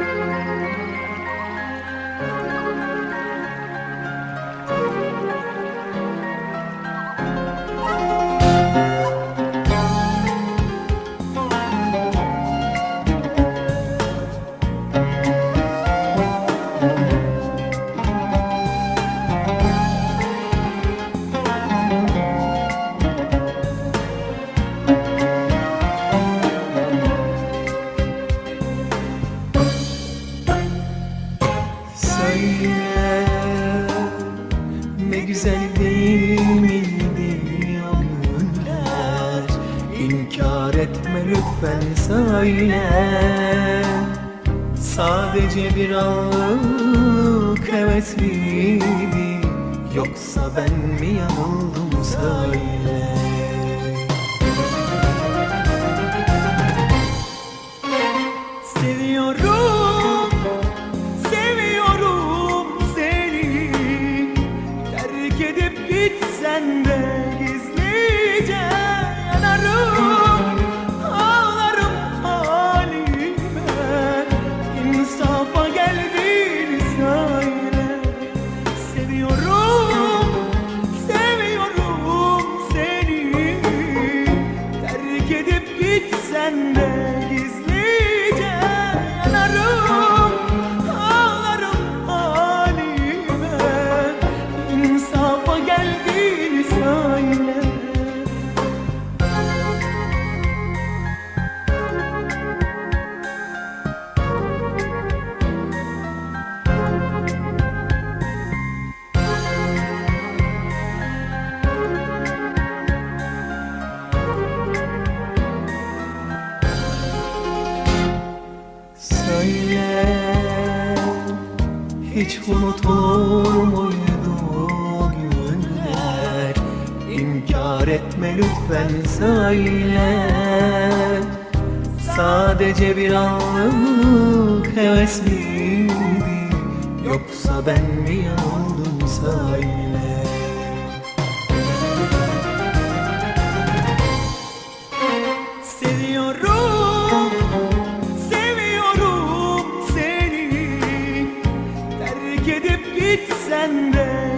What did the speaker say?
Bye. Güzel değil miydi o günler İnkar etme lütfen söyle. Sadece bir anlık heves miydi Yoksa ben mi yanıldım söyle só Hiç unutulur muydu o günler İnkar etme lütfen söyle. Sadece bir anlık heves miydi? Yoksa ben mi yanıldım söyle